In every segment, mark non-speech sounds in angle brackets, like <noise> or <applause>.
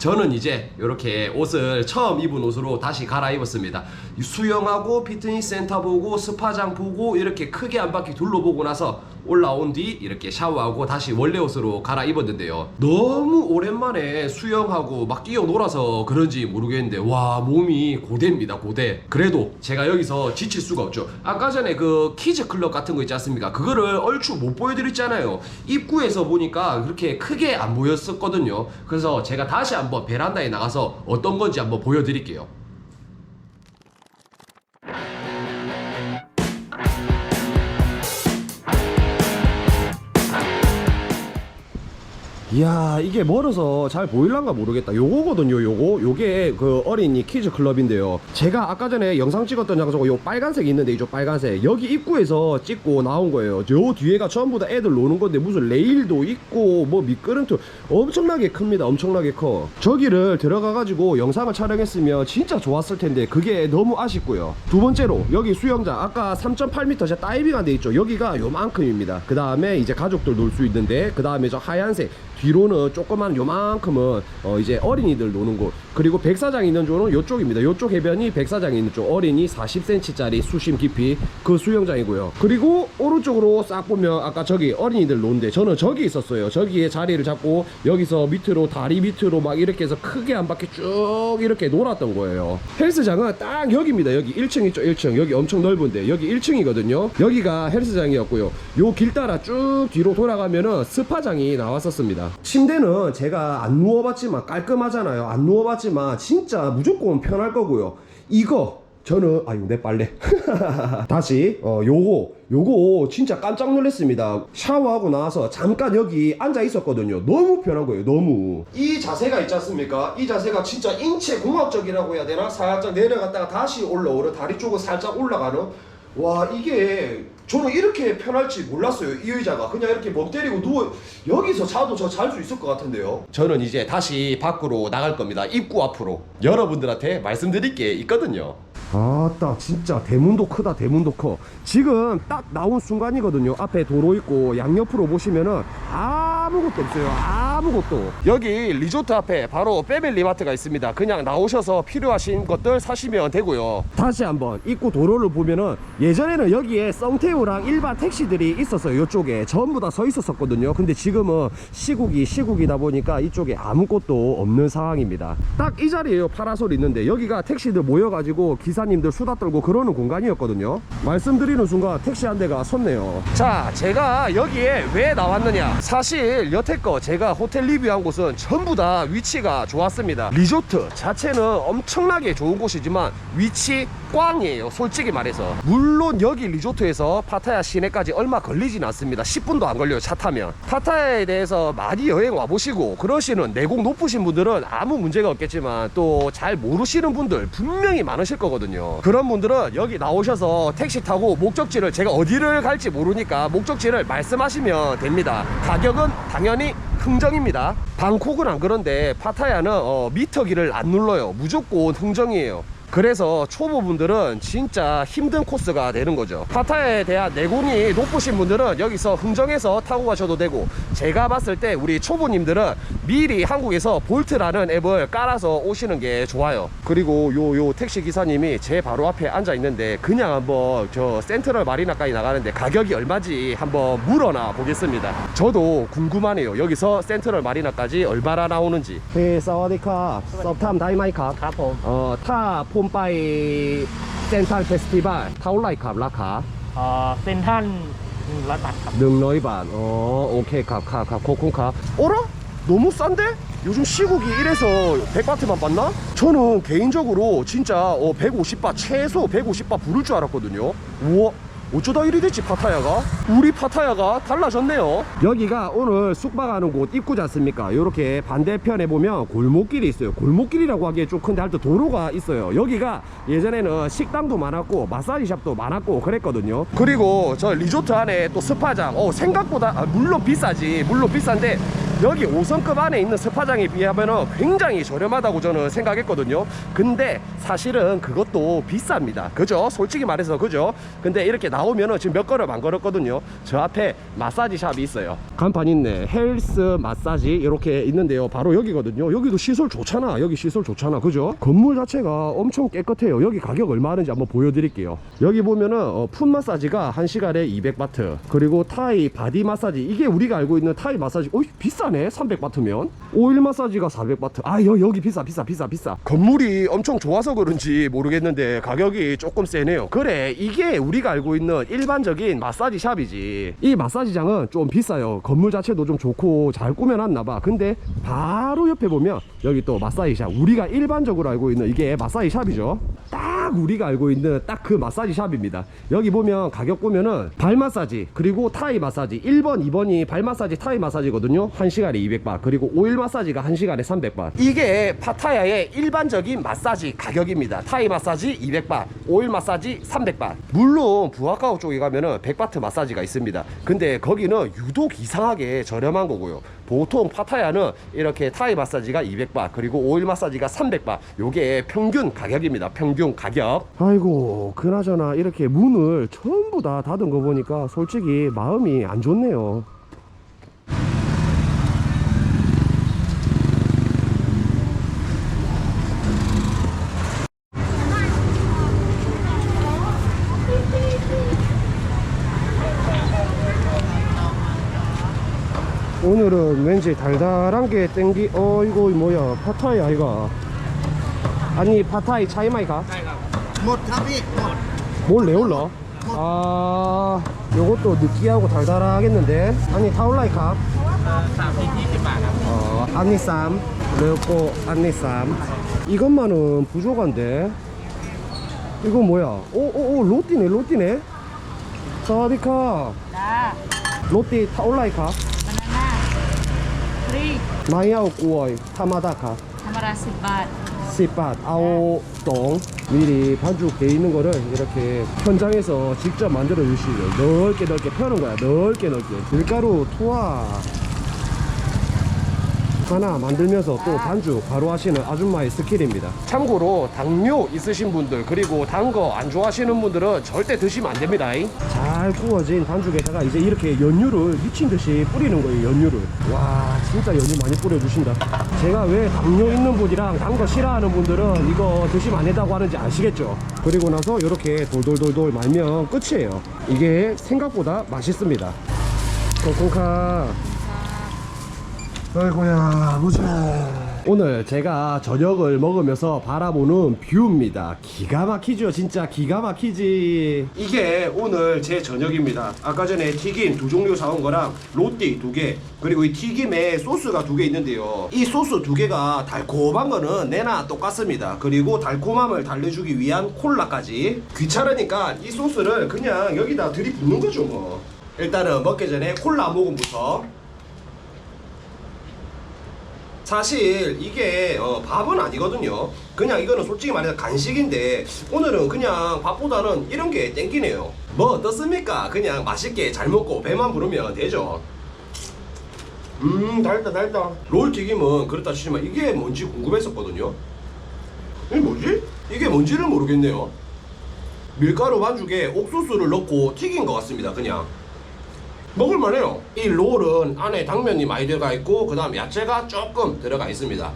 저는 이제 이렇게 옷을 처음 입은 옷으로 다시 갈아입었습니다. 이 수영하고 피트니스 센터 보고 스파장 보고 이렇게 크게 한 바퀴 둘러보고 나서 올라온 뒤 이렇게 샤워하고 다시 원래 옷으로 갈아입었는데요. 너무 오랜만에 수영하고 막 뛰어놀아서 그런지 모르겠는데 와 몸이 고대입니다 고대. 그래도 제가 여기서 지칠 수가 없죠. 아까 전에 그 키즈 클럽 같은 거 있지 않습니까? 그거를 얼추 못 보여드렸잖아요. 입구에서 보니까 그렇게 크게 안 보였었거든요. 그래서 제가 다시 한번 베란다에 나가서 어떤 건지 한번 보여드릴게요. 이야 이게 멀어서 잘 보일란가 모르겠다. 요거거든요 요거. 요게 그 어린이 키즈 클럽인데요. 제가 아까 전에 영상 찍었던 장소가 요 빨간색이 있는데 이쪽 빨간색. 여기 입구에서 찍고 나온 거예요. 요 뒤에가 전부 다 애들 노는 건데 무슨 레일도 있고 뭐 미끄럼틀 엄청나게 큽니다 엄청나게 커. 저기를 들어가 가지고 영상을 촬영했으면 진짜 좋았을 텐데 그게 너무 아쉽고요. 두 번째로 여기 수영장. 아까 3.8m 제 다이빙한 데 있죠? 여기가 요만큼입니다. 그 다음에 이제 가족들 놀 수 있는데 그 다음에 저 하얀색 뒤로는 조그만 요만큼은 어 이제 어린이들 노는 곳. 그리고 백사장 있는 쪽은 요쪽입니다. 요쪽 해변이 백사장이 있는 쪽. 어린이 40cm짜리 수심 깊이 그 수영장이고요. 그리고 오른쪽으로 싹 보면 아까 저기 어린이들 노는데 저는 저기 있었어요. 저기에 자리를 잡고 여기서 밑으로 다리 밑으로 막 이렇게 해서 크게 한 바퀴 쭉 이렇게 놀았던 거예요. 헬스장은 딱 여기입니다. 여기 1층 있죠? 1층. 여기 엄청 넓은데. 여기 1층이거든요. 여기가 헬스장이었고요. 요 길 따라 쭉 뒤로 돌아가면은 스파장이 나왔었습니다 침대는 제가 안 누워봤지만 깔끔하잖아요. 안 누워봤지만 진짜 무조건 편할 거고요. 이거 저는 아유 내 빨래. <laughs> 다시 어 요거 요거 진짜 깜짝 놀랐습니다. 샤워하고 나와서 잠깐 여기 앉아 있었거든요. 너무 편한 거예요 너무. 이 자세가 있지 않습니까? 이 자세가 진짜 인체 공학적이라고 해야 되나? 살짝 내려갔다가 다시 올라오는 다리 쪽을 살짝 올라가는? 와 이게 저는 이렇게 편할지 몰랐어요 이 의자가. 그냥 이렇게 멍 때리고 누워 여기서 자도 저 잘 수 있을 것 같은데요. 저는 이제 다시 밖으로 나갈 겁니다 입구 앞으로. 여러분들한테 말씀드릴 게 있거든요. 아따 진짜 대문도 크다 대문도 커. 지금 딱 나온 순간이거든요. 앞에 도로 있고 양옆으로 보시면은 아 무것도 없어요. 아무것도. 여기 리조트 앞에 바로 패밀리 마트가 있습니다. 그냥 나오셔서 필요하신 것들 사시면 되고요. 다시 한번 입구 도로를 보면은 예전에는 여기에 썽태우랑 일반 택시들이 있었어요. 이쪽에 전부 다 서 있었었거든요. 근데 지금은 시국이 시국이다 보니까 이쪽에 아무것도 없는 상황입니다. 딱 이 자리에요. 파라솔 있는데 여기가 택시들 모여가지고 기사님들 수다 떨고 그러는 공간이었거든요. 말씀드리는 순간 택시 한 대가 섰네요. 자 제가 여기에 왜 나왔느냐. 사실 여태껏 제가 호텔 리뷰한 곳은 전부 다 위치가 좋았습니다. 리조트 자체는 엄청나게 좋은 곳이지만 위치 꽝이에요. 솔직히 말해서. 물론 여기 리조트에서 파타야 시내까지 얼마 걸리진 않습니다. 10분도 안 걸려요 차 타면. 파타야에 대해서 많이 여행 와보시고 그러시는 내공 높으신 분들은 아무 문제가 없겠지만 또 잘 모르시는 분들 분명히 많으실 거거든요. 그런 분들은 여기 나오셔서 택시 타고 목적지를 제가 어디를 갈지 모르니까 목적지를 말씀하시면 됩니다. 가격은 당연히 흥정입니다. 방콕은 안 그런데 파타야는 어, 미터기를 안 눌러요. 무조건 흥정이에요 그래서 초보분들은 진짜 힘든 코스가 되는 거죠. 파타에 대한 내공이 높으신 분들은 여기서 흥정해서 타고 가셔도 되고 제가 봤을 때 우리 초보님들은 미리 한국에서 볼트라는 앱을 깔아서 오시는 게 좋아요. 그리고 요 요 택시 기사님이 제 바로 앞에 앉아 있는데 그냥 한번 저 센트럴 마리나까지 나가는데 가격이 얼마지 한번 물어나 보겠습니다. 저도 궁금하네요. 여기서 센트럴 마리나까지 얼마나 나오는지. 네 사와디카 섭탐 다이마이카. 카포 어 타포 ผมไปเซนทรัลเฟสติวัลเท่าไหร่ครับราคา เอ่อเซ็นทรัลหนึ่งร้อยบาทครับ 100바 어, 오케이 값, 값, 값, 코쿤 값. 어라? 너무 싼데? 요즘 시국이 이래서 100바트만 받나? 저는 개인적으로 진짜 어, 150바, 최소 150바 부를 줄 알았거든요. 우와. 어쩌다 이리 됐지 파타야가? 우리 파타야가 달라졌네요. 여기가 오늘 숙박하는 곳 입구지 않습니까? 요렇게 반대편에 보면 골목길이 있어요. 골목길이라고 하기에 좀 큰데 하여튼 도로가 있어요. 여기가 예전에는 식당도 많았고 마사지샵도 많았고 그랬거든요. 그리고 저 리조트 안에 또 스파장. 어 생각보다 아, 물론 비싸지. 물론 비싼데 여기 5성급 안에 있는 스파장에 비하면 굉장히 저렴하다고 저는 생각했거든요. 근데 사실은 그것도 비쌉니다. 그죠? 솔직히 말해서 그죠? 근데 이렇게 나오면은 지금 몇 걸음 안 걸었거든요. 저 앞에 마사지 샵이 있어요. 간판 있네. 헬스 마사지 이렇게 있는데요. 바로 여기거든요. 여기도 시설 좋잖아. 여기 시설 좋잖아. 그죠? 건물 자체가 엄청 깨끗해요. 여기 가격 얼마 하는지 한번 보여드릴게요. 여기 보면은 어, 풋 마사지가 1시간에 200바트. 그리고 타이 바디 마사지. 이게 우리가 알고 있는 타이 마사지. 어이 비싸 네. 300바트면. 오일 마사지가 400바트. 아 여, 여기 비싸 비싸 비싸 비싸. 건물이 엄청 좋아서 그런지 모르겠는데 가격이 조금 세네요. 그래 이게 우리가 알고 있는 일반적인 마사지 샵이지. 이 마사지장은 좀 비싸요. 건물 자체도 좀 좋고 잘 꾸며놨나 봐. 근데 바로 옆에 보면 여기 또 마사지 샵. 우리가 일반적으로 알고 있는 이게 마사지 샵이죠. 딱 우리가 알고 있는 딱 그 마사지 샵입니다. 여기 보면 가격 보면은 발 마사지 그리고 타이 마사지 1번, 2번이 발 마사지 타이 마사지거든요. 1시간에 200바. 그리고 오일 마사지가 1시간에 300바. 이게 파타야의 일반적인 마사지 가격입니다. 타이 마사지 200바, 오일 마사지 300바. 물론 부하카오 쪽에 가면은 100바트 마사지가 있습니다. 근데 거기는 유독 이상하게 저렴한 거고요. 보통 파타야는 이렇게 타이 마사지가 200바 그리고 오일 마사지가 300바 요게 평균 가격입니다 평균 가격 아이고 그나저나 이렇게 문을 전부 다 닫은 거 보니까 솔직히 마음이 안 좋네요 오늘은 왠지 달달한 게 땡기 어 이거 뭐야 파타이 아이가 아니 파타이 차이마이가 หมดครับพี่หมด 뭘 레올러 아 요것도 느끼하고 달달하겠는데 아니 타올라이카 สามสิบยี่สิบบาทครับ 어 안니쌈 레오코 안니쌈 이것만은 부족한데 이거 뭐야 오오오 로띠네 로띠네 사와디카 จ้า 로띠 타올라이카 บานาน่าฟรี 마이아오 꾸어이 타마다카 ธรรมดาสิบบาท 씨밭 아오 똥 미리 반죽 돼 있는 거를 이렇게 현장에서 직접 만들어 주시죠 넓게 넓게 펴는 거야 넓게 넓게 밀가루 투하 하나 만들면서 또 반죽 바로 하시는 아줌마의 스킬입니다. 참고로 당뇨 있으신 분들 그리고 단 거 안 좋아하시는 분들은 절대 드시면 안 됩니다. 잘 구워진 반죽에다가 이제 이렇게 연유를 미친 듯이 뿌리는 거예요 연유를. 와 진짜 연유 많이 뿌려주신다. 제가 왜 당뇨 있는 분이랑 단 거 싫어하는 분들은 이거 드시면 안 된다고 하는지 아시겠죠? 그리고 나서 이렇게 돌돌돌돌 말면 끝이에요. 이게 생각보다 맛있습니다. 콩콩카 아이고야 보자 오늘 제가 저녁을 먹으면서 바라보는 뷰입니다. 기가 막히죠 진짜 기가 막히지. 이게 오늘 제 저녁입니다. 아까 전에 튀김 두 종류 사온 거랑 로띠 두 개 그리고 이 튀김에 소스가 두 개 있는데요. 이 소스 두 개가 달콤한 거는 내나 똑같습니다. 그리고 달콤함을 달래주기 위한 콜라까지. 귀찮으니까 이 소스를 그냥 여기다 들이붓는 거죠 뭐. 일단은 먹기 전에 콜라 한 모금부터 사실 이게 어, 밥은 아니거든요. 그냥 이거는 솔직히 말해서 간식인데 오늘은 그냥 밥보다는 이런 게 땡기네요. 뭐 어떻습니까? 그냥 맛있게 잘 먹고 배만 부르면 되죠. 음 달다 달다. 롤 튀김은 그렇다 치지만 이게 뭔지 궁금했었거든요. 이게 뭐지? 이게 뭔지를 모르겠네요. 밀가루 반죽에 옥수수를 넣고 튀긴 것 같습니다. 그냥. 먹을만해요. 이 롤은 안에 당면이 많이 들어가 있고 그 다음 야채가 조금 들어가 있습니다.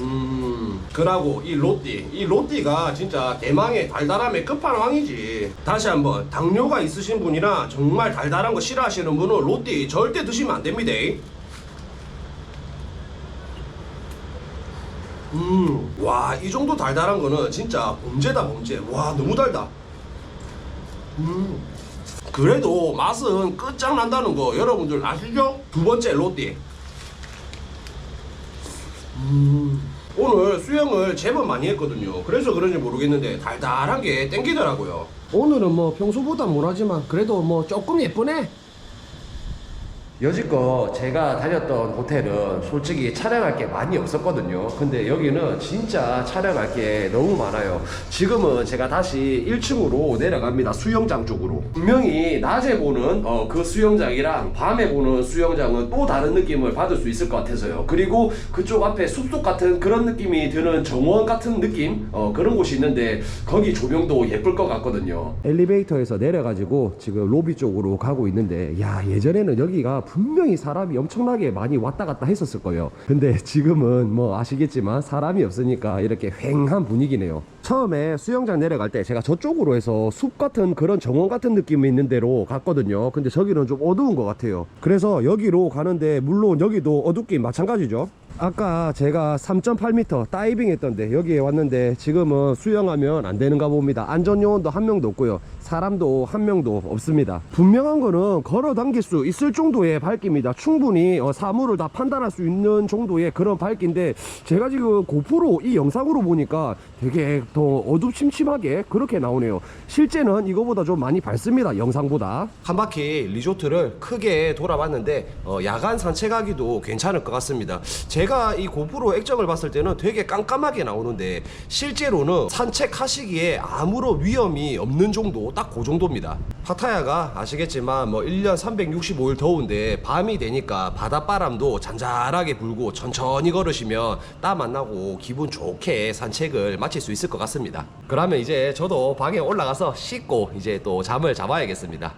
음, 그러고 이 로띠, 이 로띠가 진짜 대망의 달달함의 끝판왕이지. 다시 한번 당뇨가 있으신 분이나 정말 달달한 거 싫어하시는 분은 로띠 절대 드시면 안 됩니다. 음, 와, 이 정도 달달한 거는 진짜 범죄다 범죄. 와, 너무 달다. 음. 그래도 맛은 끝장난다는 거 여러분들 아시죠? 두 번째 로띠. 음, 오늘 수영을 제법 많이 했거든요. 그래서 그런지 모르겠는데 달달한 게 땡기더라고요. 오늘은 뭐 평소보다 못하지만 그래도 뭐 조금 예쁘네. 여지껏 제가 다녔던 호텔은 솔직히 촬영할 게 많이 없었거든요. 근데 여기는 진짜 촬영할 게 너무 많아요. 지금은 제가 다시 1층으로 내려갑니다. 수영장 쪽으로. 분명히 낮에 보는 어, 그 수영장이랑 밤에 보는 수영장은 또 다른 느낌을 받을 수 있을 것 같아서요. 그리고 그쪽 앞에 숲속 같은 그런 느낌이 드는 정원 같은 느낌 어, 그런 곳이 있는데 거기 조명도 예쁠 것 같거든요. 엘리베이터에서 내려가지고 지금 로비 쪽으로 가고 있는데 야 예전에는 여기가 분명히 사람이 엄청나게 많이 왔다 갔다 했었을 거예요. 근데 지금은 뭐 아시겠지만 사람이 없으니까 이렇게 휑한 분위기네요. 처음에 수영장 내려갈 때 제가 저쪽으로 해서 숲 같은 그런 정원 같은 느낌이 있는 데로 갔거든요. 근데 저기는 좀 어두운 것 같아요. 그래서 여기로 가는데 물론 여기도 어둡긴 마찬가지죠. 아까 제가 3.8m 다이빙 했던데 여기에 왔는데 지금은 수영하면 안 되는가 봅니다. 안전요원도 한 명도 없고요. 사람도 한 명도 없습니다. 분명한 거는 걸어 당길 수 있을 정도의 밝기입니다. 충분히 어, 사물을 다 판단할 수 있는 정도의 그런 밝기인데 제가 지금 고프로 이 영상으로 보니까 되게 더 어둡침침하게 그렇게 나오네요. 실제는 이거보다 좀 많이 밝습니다. 영상보다. 한 바퀴 리조트를 크게 돌아봤는데 어, 야간 산책하기도 괜찮을 것 같습니다. 제가 이 고프로 액정을 봤을 때는 되게 깜깜하게 나오는데 실제로는 산책하시기에 아무런 위험이 없는 정도 딱 그 정도입니다. 파타야가 아시겠지만 뭐 1년 365일 더운데 밤이 되니까 바닷바람도 잔잔하게 불고 천천히 걸으시면 땀 안 나고 기분 좋게 산책을 마칠 수 있을 것 같습니다. 그러면 이제 저도 방에 올라가서 씻고 이제 또 잠을 잡아야겠습니다.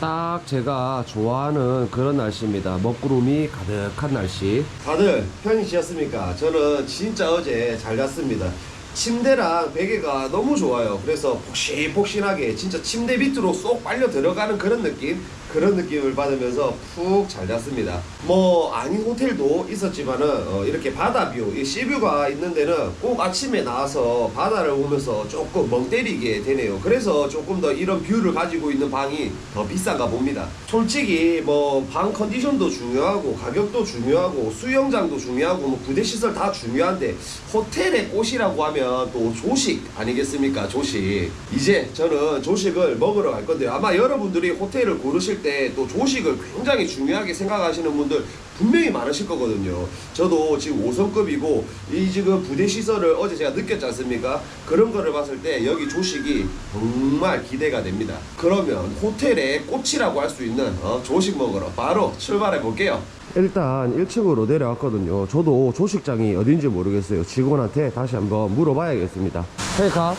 딱 제가 좋아하는 그런 날씨입니다. 먹구름이 가득한 날씨. 다들 편히 지었습니까? 저는 진짜 어제 잘 잤습니다. 침대랑 베개가 너무 좋아요. 그래서 폭신폭신하게 진짜 침대 밑으로 쏙 빨려 들어가는 그런 느낌? 그런 느낌을 받으면서 푹 잘 잤습니다. 뭐 아닌 호텔도 있었지만은 어, 이렇게 바다 뷰, 이 시뷰가 있는 데는 꼭 아침에 나와서 바다를 보면서 조금 멍 때리게 되네요. 그래서 조금 더 이런 뷰를 가지고 있는 방이 더 비싼가 봅니다. 솔직히 뭐 방 컨디션도 중요하고 가격도 중요하고 수영장도 중요하고 뭐 부대 시설 다 중요한데 호텔의 꽃이라고 하면 또 조식 아니겠습니까? 조식. 이제 저는 조식을 먹으러 갈 건데요. 아마 여러분들이 호텔을 고르실 때 또 조식을 굉장히 중요하게 생각하시는 분들 분명히 많으실 거거든요. 저도 지금 5성급이고 이 지금 부대 시설을 어제 제가 느꼈지 않습니까? 그런 거를 봤을 때 여기 조식이 정말 기대가 됩니다. 그러면 호텔의 꽃이라고 할 수 있는 어, 조식 먹으러 바로 출발해 볼게요. 일단 1층으로 내려왔거든요. 저도 조식장이 어딘지 모르겠어요. 직원한테 다시 한번 물어봐야겠습니다. 헤이카,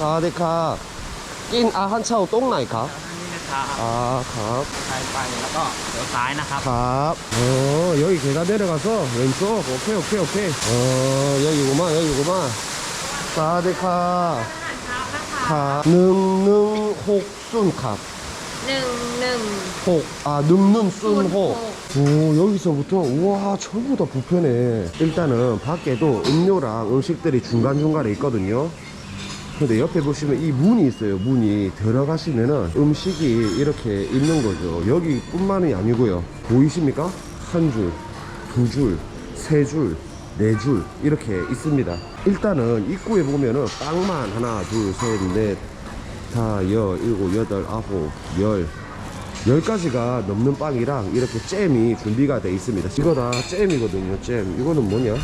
아데카, 낀 아한차오 똥나이카. อันนี้นะครับ 아, 가. ไปไปแล้วก็เดี๋ยวซ้ายนะครับ 갑. 어, 여기 계단 내려가서 왼쪽. 오케이, 오케이, 오케이. 어, 여기구만, 여기구만. 사데카. 가. 능능 혹순 갑. หนึ่งหนึ่ง 혹. 아, 능능 순 순 혹. 오, 여기서부터, 우와, 전부 다 부편해. 일단은 밖에도 음료랑 음식들이 중간중간에 있거든요. 근데 옆에 보시면 이 문이 있어요. 문이 들어가시면은 음식이 이렇게 있는 거죠. 여기 뿐만이 아니고요. 보이십니까? 한 줄, 두 줄, 세 줄, 네 줄 이렇게 있습니다. 일단은 입구에 보면은 빵만 하나, 둘, 셋, 넷, 다, 여, 일곱, 여덟, 아홉, 열. 열가지가 넘는 빵이랑 이렇게 잼이 준비가 돼 있습니다. 이거 다 잼이거든요, 잼. 이거는 뭐냐?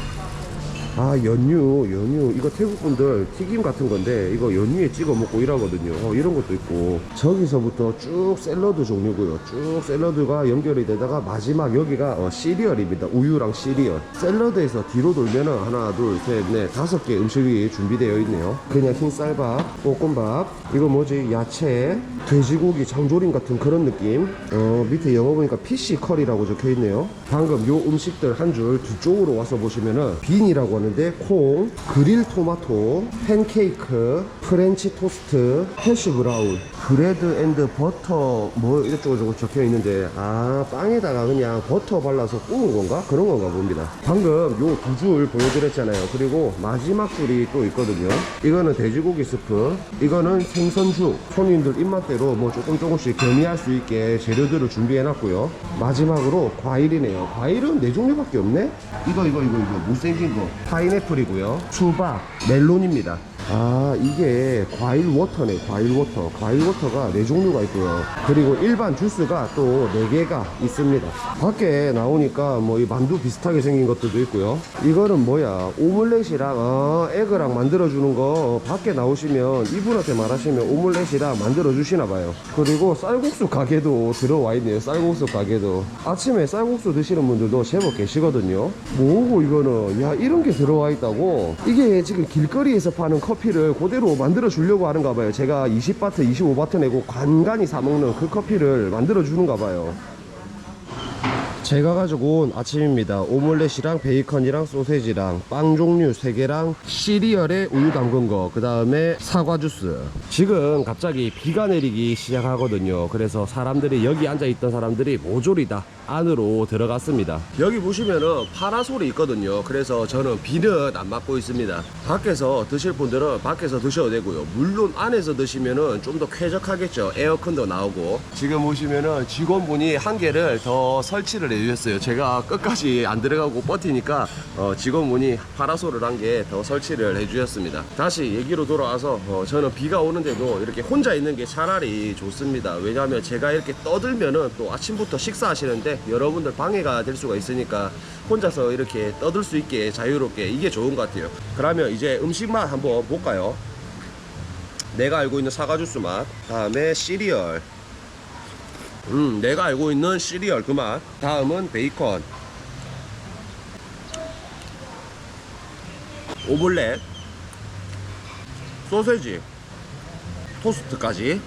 아, 연유, 연유. 이거 태국 분들 튀김 같은 건데, 이거 연유에 찍어 먹고 이러거든요. 어, 이런 것도 있고. 저기서부터 쭉 샐러드 종류고요. 쭉 샐러드가 연결이 되다가 마지막 여기가 어, 시리얼입니다. 우유랑 시리얼. 샐러드에서 뒤로 돌면은 하나, 둘, 셋, 넷, 다섯 개 음식이 준비되어 있네요. 그냥 흰 쌀밥, 볶음밥, 이거 뭐지? 야채, 돼지고기 장조림 같은 그런 느낌. 어, 밑에 영어 보니까 PC 컬이라고 적혀 있네요. 방금 요 음식들 한 줄 뒤쪽으로 와서 보시면은 빈이라고 하는데 콩, 그릴 토마토, 팬케이크, 프렌치 토스트, 해시 브라운, 브레드 앤드 버터 뭐 이것저것 저것 적혀 있는데 아 빵에다가 그냥 버터 발라서 구운 건가? 그런 건가 봅니다. 방금 요 두 줄 보여드렸잖아요. 그리고 마지막 줄이 또 있거든요. 이거는 돼지고기 스프, 이거는 생선죽. 손님들 입맛대로 뭐 조금 조금씩 겸이할 수 있게 재료들을 준비해 놨고요. 마지막으로 과일이네요. 과일은 네 종류밖에 없네? 이거 이거 이거 이거 못생긴 거 파인애플이고요. 수박, 멜론입니다. 아 이게 과일 워터네 과일 워터. 과일 워터가 네 종류가 있고요. 그리고 일반 주스가 또 네 개가 있습니다. 밖에 나오니까 뭐 이 만두 비슷하게 생긴 것들도 있고요. 이거는 뭐야? 오믈렛이랑 어, 에그랑 만들어 주는 거 밖에 나오시면 이분한테 말하시면 오믈렛이랑 만들어 주시나 봐요. 그리고 쌀국수 가게도 들어와 있네요 쌀국수 가게도. 아침에 쌀국수 드시는 분들도 제법 계시거든요. 뭐고 이거는? 야 이런 게 들어와 있다고? 이게 지금 길거리에서 파는 커피를 그대로 만들어 주려고 하는가 봐요 제가 20바트 25바트 내고 간간히 사 먹는 그 커피를 만들어 주는가 봐요 제가 가지고 온 아침입니다. 오믈렛이랑 베이컨이랑 소세지랑 빵 종류 3개랑 시리얼에 우유 담근 거, 그 다음에 사과 주스. 지금 갑자기 비가 내리기 시작하거든요. 그래서 사람들이 여기 앉아 있던 사람들이 모조리 다 안으로 들어갔습니다. 여기 보시면은 파라솔이 있거든요. 그래서 저는 비는 안 맞고 있습니다. 밖에서 드실 분들은 밖에서 드셔도 되고요. 물론 안에서 드시면은 좀 더 쾌적하겠죠. 에어컨도 나오고. 지금 보시면은 직원분이 한 개를 더 설치를 해주셨어요. 제가 끝까지 안 들어가고 버티니까 어, 직원분이 파라솔을 한 개 더 설치를 해주셨습니다. 다시 얘기로 돌아와서 어, 저는 비가 오는데도 이렇게 혼자 있는 게 차라리 좋습니다. 왜냐하면 제가 이렇게 떠들면은 또 아침부터 식사하시는데 여러분들 방해가 될 수가 있으니까 혼자서 이렇게 떠들 수 있게 자유롭게 이게 좋은 것 같아요. 그러면 이제 음식만 한번 볼까요? 내가 알고 있는 사과 주스 맛, 다음에 시리얼. 음, 내가 알고 있는 시리얼 그 맛. 다음은 베이컨. 오믈렛. 소세지. 토스트까지.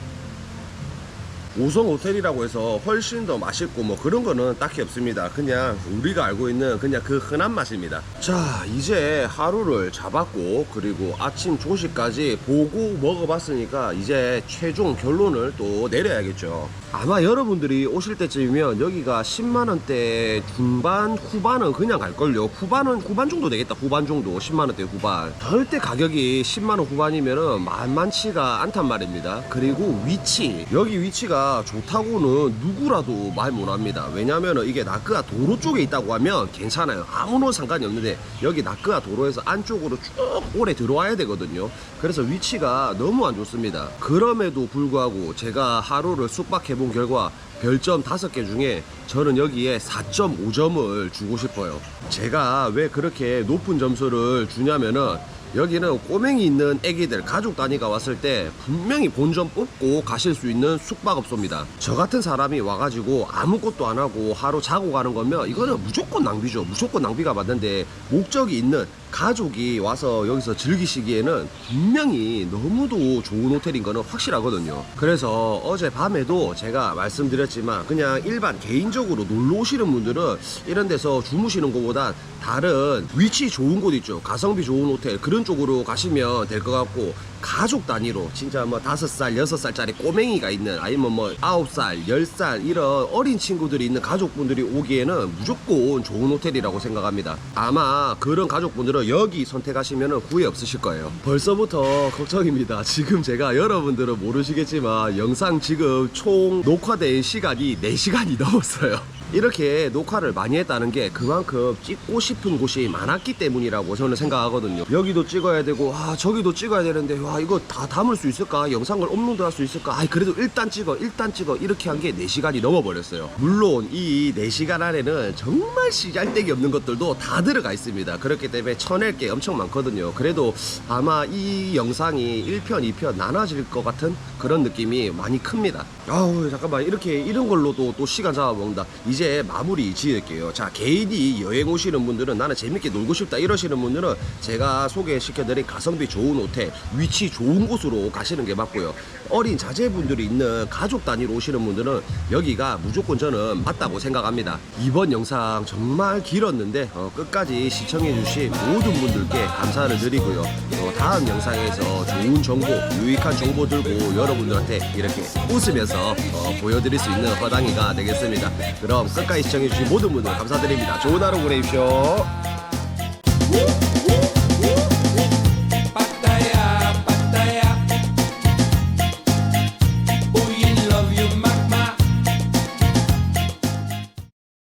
5성 호텔이라고 해서 훨씬 더 맛있고 뭐 그런 거는 딱히 없습니다. 그냥 우리가 알고 있는 그냥 그 흔한 맛입니다. 자, 이제 하루를 잡았고 그리고 아침 조식까지 보고 먹어봤으니까 이제 최종 결론을 또 내려야겠죠. 아마 여러분들이 오실 때쯤이면 여기가 10만원대 중반 후반은 그냥 갈걸요. 후반은 후반 정도 되겠다. 후반 정도 10만원대 후반. 절대 가격이 10만원 후반이면은 만만치가 않단 말입니다. 그리고 위치 여기 위치가 좋다고는 누구라도 말 못합니다. 왜냐면은 이게 나크아 도로 쪽에 있다고 하면 괜찮아요. 아무런 상관이 없는데 여기 나크아 도로에서 안쪽으로 쭉 오래 들어와야 되거든요. 그래서 위치가 너무 안 좋습니다. 그럼에도 불구하고 제가 하루를 숙박해 본 결과 별점 5개 중에 저는 여기에 4.5점을 주고 싶어요. 제가 왜 그렇게 높은 점수를 주냐면은 여기는 꼬맹이 있는 애기들 가족 단위가 왔을 때 분명히 본점 뽑고 가실 수 있는 숙박업소입니다. 저 같은 사람이 와가지고 아무것도 안 하고 하루 자고 가는 거면 이거는 무조건 낭비죠. 무조건 낭비가 맞는데 목적이 있는 가족이 와서 여기서 즐기시기에는 분명히 너무도 좋은 호텔인 거는 확실하거든요. 그래서 어제 밤에도 제가 말씀드렸지만 그냥 일반 개인적으로 놀러 오시는 분들은 이런 데서 주무시는 것보다 다른 위치 좋은 곳 있죠. 가성비 좋은 호텔 그런 쪽으로 가시면 될 것 같고 가족 단위로 진짜 뭐 다섯 살, 여섯 살짜리 꼬맹이가 있는 아니면 뭐 아홉 살, 열 살 이런 어린 친구들이 있는 가족분들이 오기에는 무조건 좋은 호텔이라고 생각합니다. 아마 그런 가족분들은 여기 선택하시면 후회 없으실 거예요. 벌써부터 걱정입니다. 지금 제가 여러분들은 모르시겠지만 영상 지금 총 녹화된 시간이 4시간이 넘었어요. 이렇게 녹화를 많이 했다는 게 그만큼 찍고 싶은 곳이 많았기 때문이라고 저는 생각하거든요. 여기도 찍어야 되고, 아, 저기도 찍어야 되는데, 와, 이거 다 담을 수 있을까? 영상을 업로드 할 수 있을까? 아, 그래도 일단 찍어, 일단 찍어. 이렇게 한 게 4시간이 넘어버렸어요. 물론 이 4시간 안에는 정말 시잘데기 없는 것들도 다 들어가 있습니다. 그렇기 때문에 쳐낼 게 엄청 많거든요. 그래도 아마 이 영상이 1편, 2편 나눠질 것 같은 그런 느낌이 많이 큽니다. 아우, 잠깐만. 이렇게 이런 걸로도 또 시간 잡아먹는다. 이제 마무리 지을게요. 자, 개인이 여행 오시는 분들은 나는 재밌게 놀고 싶다 이러시는 분들은 제가 소개시켜드린 가성비 좋은 호텔, 위치 좋은 곳으로 가시는 게 맞고요. 어린 자제분들이 있는 가족 단위로 오시는 분들은 여기가 무조건 저는 맞다고 생각합니다. 이번 영상 정말 길었는데 어, 끝까지 시청해주신 모든 분들께 감사를 드리고요. 또 다음 영상에서 좋은 정보, 유익한 정보 들고 여러분들한테 이렇게 웃으면서 어, 보여드릴 수 있는 허당이가 되겠습니다. 그럼 끝까지 시청해주신 모든 분들 감사드립니다. 좋은 하루 보내십시오.